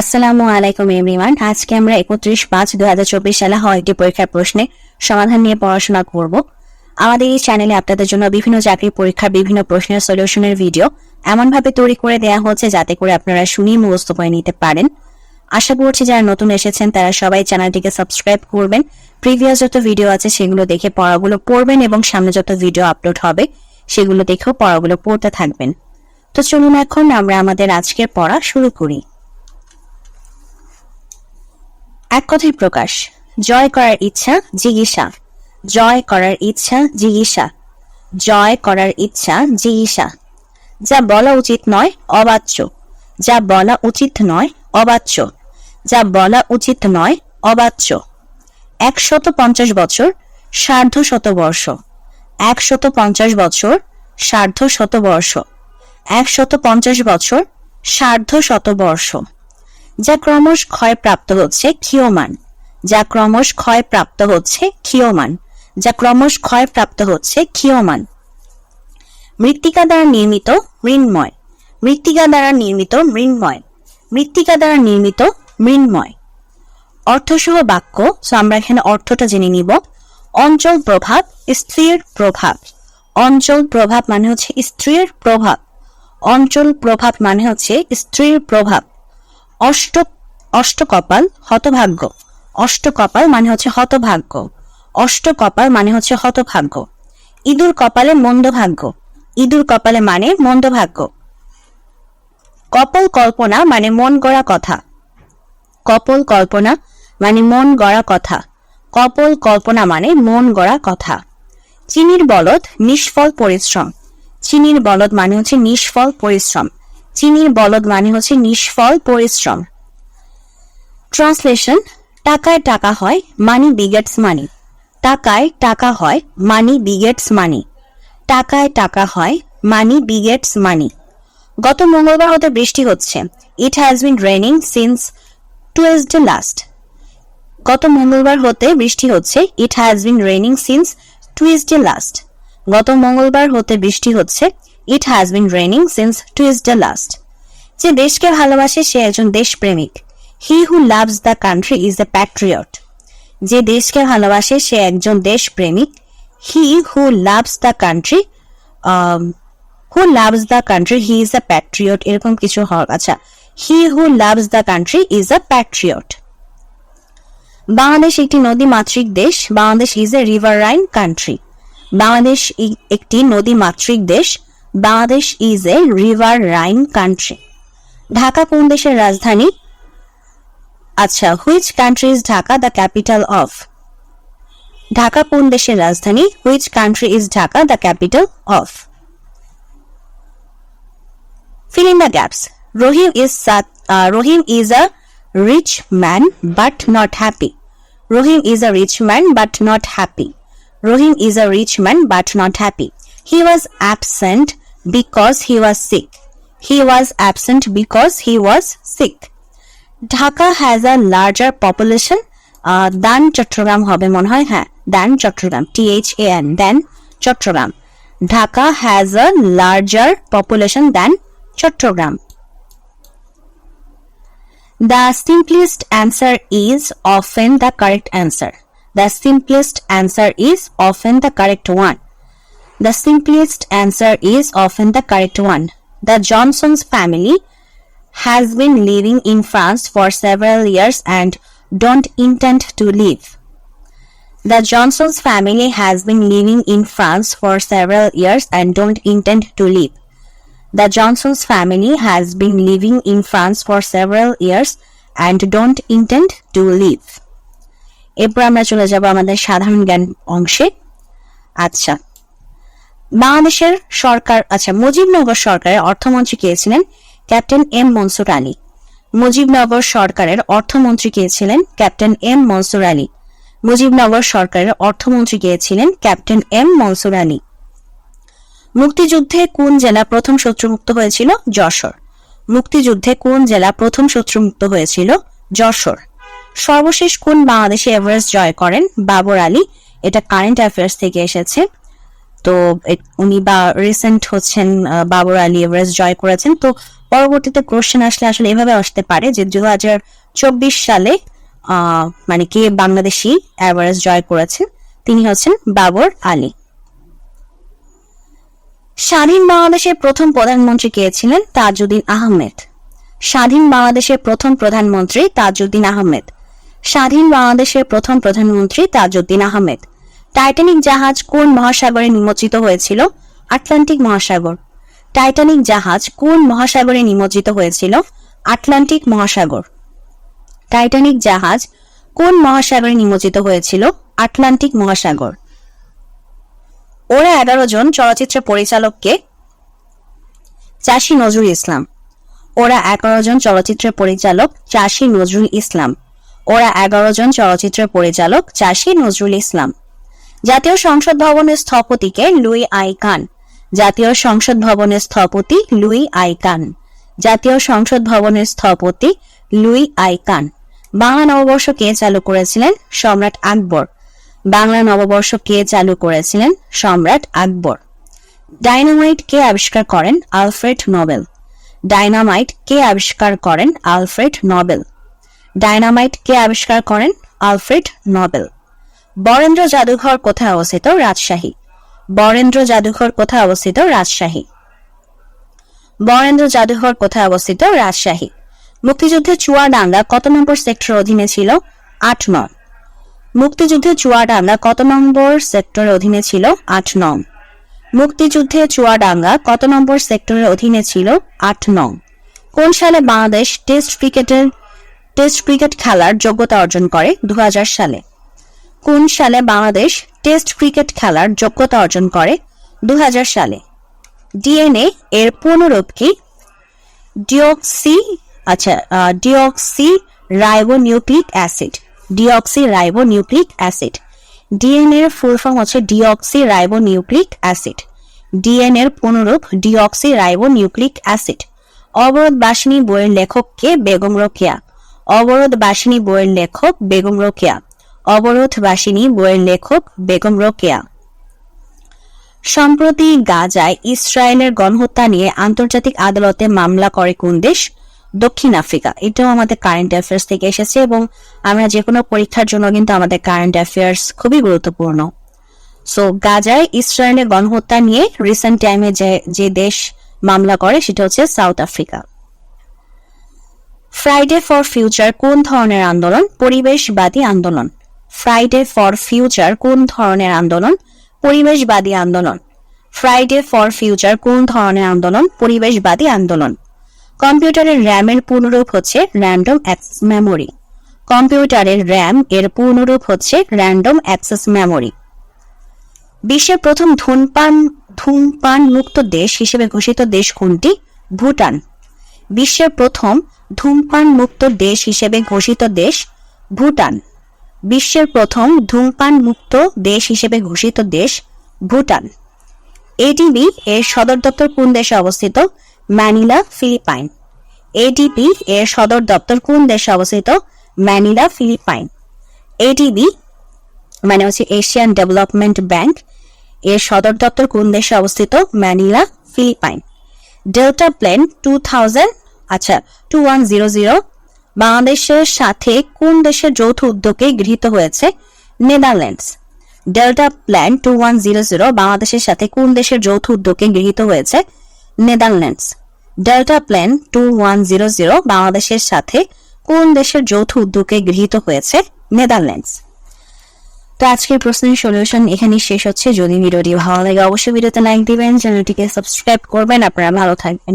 আসসালামু আলাইকুম এভরিওয়ান আজকে আমরা একত্রিশ পাঁচ দু হাজার চব্বিশ সালে হওয়া একটি পরীক্ষার প্রশ্নে সমাধান নিয়ে পড়াশোনা করব। আমাদের এই চ্যানেলে আপনাদের জন্য বিভিন্ন চাকরির পরীক্ষার বিভিন্ন প্রশ্নের সলিউশনের ভিডিও এমনভাবে তৈরি করে দেওয়া হচ্ছে যাতে করে আপনারা শুনি মুখস্থ করে নিতে পারেন। আশা করছি যারা নতুন এসেছেন, তারা সবাই চ্যানেলটিকে সাবস্ক্রাইব করবেন। প্রিভিয়াস যত ভিডিও আছে, সেগুলো দেখে পড়াগুলো পড়বেন এবং সামনে যত ভিডিও আপলোড হবে, সেগুলো দেখেও পড়াগুলো পড়তে থাকবেন। তো চলুন এখন আমরা আমাদের আজকের পড়া শুরু করি। এক কথায় প্রকাশ, জয় করার ইচ্ছা, জিজ্ঞাসা। জয় করার ইচ্ছা, জিজ্ঞাসা। জয় করার ইচ্ছা, জিজ্ঞাসা। যা বলা উচিত নয়, অবাচ্য। যা বলা উচিত নয়, অবাচ্য। যা বলা উচিত নয়, অবাচ্য। একশত পঞ্চাশ বছর সার্ধ শতবর্ষ একশত পঞ্চাশ বছর সার্ধ শতবর্ষ একশত পঞ্চাশ বছর সার্ধ শতবর্ষ যা ক্রমশ ক্ষয় প্রাপ্ত হচ্ছে ক্ষীয়মান। যা ক্রমশ ক্ষয় প্রাপ্ত হচ্ছে ক্ষীয়মান। যা ক্রমশ ক্ষয় প্রাপ্ত হচ্ছে ক্ষীয়মান। মৃত্তিকা দ্বারা নির্মিত মৃন্ময়। মৃত্তিকা দ্বারা নির্মিত মৃন্ময়। মৃত্তিকা দ্বারা নির্মিত মৃন্ময়। অর্থসহ বাক্য সো আমরা এখানে অর্থটা জেনে নিব। অঞ্চল প্রভাব, স্ত্রীর প্রভাব। অঞ্চল প্রভাব মানে হচ্ছে স্ত্রীর প্রভাব। অঞ্চল প্রভাব মানে হচ্ছে স্ত্রীর প্রভাব। অষ্ট, অষ্টকপাল হতভাগ্য। অষ্টকপাল মানে হচ্ছে হতভাগ্য। অষ্টকপাল মানে হচ্ছে হতভাগ্য। ইঁদুর কপালে মন্দভাগ্য। ইঁদুর কপালে মানে মন্দভাগ্য। কপল কল্পনা মানে মন গড়া কথা। কপল কল্পনা মানে মন গড়া কথা। কপল কল্পনা মানে মন গড়া কথা। চিনির বলদ নিষ্ফল পরিশ্রম। চিনির বলদ মানে হচ্ছে নিষ্ফল পরিশ্রম। চিনির বলদ মানে হচ্ছে নিষ্ফল পরিশ্রম। ট্রান্সলেশন টাকায় টাকা হয় মানি বিগেটস মানি টাকায় টাকা হয় মানি বিগেটস মানি টাকায় টাকা হয় মানি বিগেটস মানি গত মঙ্গলবার হতে বৃষ্টি হচ্ছে। It has been raining since Tuesday last গত মঙ্গলবার হতে বৃষ্টি হচ্ছে। It has been raining since Tuesday last গত মঙ্গলবার হতে বৃষ্টি হচ্ছে। It has been raining since Tuesday last যে দেশকে ভালোবাসে সে একজন দেশপ্রেমিক। He who loves the country is the patriot যে দেশকে ভালোবাসে সে একজন দেশপ্রেমিক। He who loves the country who loves the country he is a patriot এরকম কিছু হওয়ার আচ্ছা he who loves the country is a patriot Bangladesh একটি নদী মাতৃক দেশ। Bangladesh is a riverine country Bangladesh একটি নদী মাতৃক দেশ। Bangladesh is a riverine country Dhaka কোন দেশের রাজধানী আচ্ছা which country is Dhaka the capital of Dhaka কোন দেশের রাজধানী which country is Dhaka the capital of the gaps. Rohim is sat, uh, Rohim is a rich man but not happy. Rohim is a rich man but not happy. Rohim is a rich man but not happy. He was absent because he was sick. He was absent because he was sick. Dhaka has a larger population uh, than Chittagong হবে মনে হয় হ্যাঁ than Chittagong T H A N then Chittagong Dhaka has a larger population than Chittagong The simplest answer is often the correct answer. The simplest answer is often the correct one. The simplest answer is often the correct one. The Johnson's family has been living in France for several years and don't intend to leave. The Johnson's family has been living in France for several years and don't intend to leave. The Johnson's family has been living in France for several years and don't intend to leave. এরপর আমরা চলে যাব আমাদের সাধারণ জ্ঞান অংশে আচ্ছা বাংলাদেশের সরকার আচ্ছা মুজিবনগর সরকারের অর্থমন্ত্রী কে ছিলেন? Captain M Mansur Ali. Mujibnagar সরকারের অর্থমন্ত্রী কে ছিলেন? Captain M Mansur Ali. Mujibnagar সরকারের অর্থমন্ত্রী কে ছিলেন? Captain M Mansur Ali. মুক্তিযুদ্ধে কোন জেলা প্রথম শত্রুমুক্ত হয়েছিল? যশোর। মুক্তিযুদ্ধে কোন জেলা প্রথম শত্রুমুক্ত হয়েছিল? যশোর। সর্বশেষ কোন বাংলাদেশে এভারেস্ট জয় করেন? বাবর আলী। এটা কারেন্ট অ্যাফেয়ার্স থেকে এসেছে। তো উনি বা রিসেন্ট হচ্ছেন বাবর আলী এভারেস্ট জয় করেছেন। তো পরবর্তীতে কোশ্চেন আসলে আসলে এভাবে আসতে পারে যে দু হাজার চব্বিশ সালে মানে কে বাংলাদেশি এভারেস্ট জয় করেছেন তিনি হচ্ছেন বাবর আলী। স্বাধীন বাংলাদেশের প্রথম প্রধানমন্ত্রী কে ছিলেন? তাজউদ্দিন আহমেদ। স্বাধীন বাংলাদেশের প্রথম প্রধানমন্ত্রী তাজউদ্দিন আহমেদ। স্বাধীন বাংলাদেশের প্রথম প্রধানমন্ত্রী তাজউদ্দিন আহমেদ। টাইটানিক জাহাজ কোন মহাসাগরে নিমজ্জিত হয়েছিল? আটলান্টিক মহাসাগর। টাইটানিক জাহাজ কোন মহাসাগরে নিমজ্জিত হয়েছিল? আটলান্টিক মহাসাগর। টাইটানিক জাহাজ কোন মহাসাগরে নিমজ্জিত হয়েছিল? আটলান্টিক মহাসাগর। ওরা এগারো জন চলচ্চিত্র পরিচালককে চাষী নজরুল ইসলাম। ওরা এগারো জন চলচ্চিত্র পরিচালক চাষী নজরুল ইসলাম। ওরা এগারো জন চলচ্চিত্র পরিচালক চাষী নজরুল ইসলাম। জাতীয় সংসদ ভবনের স্থপতিকে লুই আই কান। জাতীয় সংসদ ভবনের স্থপতি লুই আই কান। জাতীয় সংসদ ভবনের স্থপতি লুই আই কান। বাংলা নববর্ষ কে চালু করেছিলেন? সম্রাট আকবর। বাংলা নববর্ষ কে চালু করেছিলেন? সম্রাট আকবর। ডাইনামাইট কে আবিষ্কার করেন? Alfred Nobel. ডাইনামাইট কে আবিষ্কার করেন? Alfred Nobel. ডাইনামাইট কে আবিষ্কার করেন? Alfred Nobel. বরেন্দ্র জাদুঘর কোথায় অবস্থিত? রাজশাহী। বরেন্দ্র জাদুঘর কোথায় অবস্থিত? রাজশাহী। বরেন্দ্র জাদুঘর কোথায় অবস্থিত? রাজশাহী। মুক্তিযুদ্ধে চুয়াডাঙ্গা কত নম্বর সেক্টর অধীনে ছিল? আট নং। মুক্তিযুদ্ধে চুয়াডাঙ্গা কত নম্বর সেক্টরের অধীনে ছিল? আট নং। মুক্তিযুদ্ধে চুয়াডাঙ্গা কত নম্বর সেক্টরের অধীনে ছিল? আট নং। কোন সালে বাংলাদেশ টেস্ট ক্রিকেটের টেস্ট ক্রিকেট খেলার যোগ্যতা অর্জন করে? দু হাজার সালে। কোন সালে বাংলাদেশ টেস্ট ক্রিকেট খেলার যোগ্যতা অর্জন করে? দু হাজার সালে। ডিএনএ এর পুনরূপ কি? ডিঅক্সি আচ্ছা deoxyribonucleic acid. Deoxyribonucleic acid. DNA এর ফুল ফর্ম হচ্ছে ডিঅক্সি রাইবোনিউক্লিক অ্যাসিড। ডিএনএ এর পুনরূপ ডিঅক্সি রাইবোনিউক্লিক অ্যাসিড। অবরোধ বাসিনী বইয়ের লেখক কে? বেগম রোকেয়া। অবরোধ বাসিনী বইয়ের লেখক বেগম রোকেয়া। অবরোধ বাসিনী বইয়ের লেখক বেগম রোকেয়া। সম্প্রতি গাজায় ইসরায়েলের গণহত্যা নিয়ে আন্তর্জাতিক আদালতে মামলা করে কোন দেশ দক্ষিণ আফ্রিকা। এটাও আমাদের কারেন্ট অ্যাফেয়ার্স থেকে এসেছে এবং আমরা যে কোনো পরীক্ষার জন্য কিন্তু আমাদের কারেন্ট অ্যাফেয়ার্স খুবই গুরুত্বপূর্ণ। সো গাজায় ইসরায়েলের গণহত্যা নিয়ে রিসেন্ট টাইমে যে যে দেশ মামলা করে, সেটা হচ্ছে South Africa Friday for future কোন ধরনের আন্দোলন? পরিবেশবাদী আন্দোলন। ফ্রাইডে ফর ফিউচার কোন ধরনের আন্দোলন? পরিবেশবাদী আন্দোলন। ফ্রাইডে ফর ফিউচার কোন ধরনের আন্দোলন? পরিবেশবাদী আন্দোলন। কম্পিউটারের র্যামের পূর্ণরূপ হচ্ছে র্যান্ডম অ্যাক্সেস মেমোরি কম্পিউটারের র্যাম এর পূর্ণরূপ হচ্ছে র্যান্ডম অ্যাক্সেস মেমোরি বিশ্বের প্রথম ধূমপান ধূমপান মুক্ত দেশ হিসেবে ঘোষিত দেশ কোনটি? ভুটান। বিশ্বের প্রথম ধূমপান মুক্ত দেশ হিসেবে ঘোষিত দেশ ভুটান। বিশ্বের প্রথম ধূমপান মুক্ত দেশ হিসেবে ঘোষিত দেশ ভুটান। এডিবি এর সদর দপ্তর কোন দেশে অবস্থিত? Manila, Philippines. এডিবি এর সদর দপ্তর কোন দেশে অবস্থিত? Manila, Philippines. এডিবি মানে হচ্ছে এশিয়ান ডেভেলপমেন্ট ব্যাংক এর সদর দপ্তর কোন দেশে অবস্থিত? Manila, Philippine. Delta plan two thousand আচ্ছা টু ওয়ান জিরো জিরো বাংলাদেশের সাথে কোন দেশের যৌথ উদ্যোগে গৃহীত হয়েছে? Netherlands. Delta plan two one zero zero, বাংলাদেশের সাথে কোন দেশের যৌথ উদ্যোগে গৃহীত হয়েছে? Netherlands. Delta plan two one zero zero, বাংলাদেশের সাথে কোন দেশের যৌথ উদ্যোগে গৃহীত হয়েছে? নেদারল্যান্ডস। তো আজকের প্রশ্নের সলিউশন এখানেই শেষ হচ্ছে। যদি ভিডিওটি ভালো লাগে, অবশ্যই ভিডিওতে লাইক দিবেন, চ্যানেলটিকে সাবস্ক্রাইব করবেন। আপনারা ভালো থাকবেন।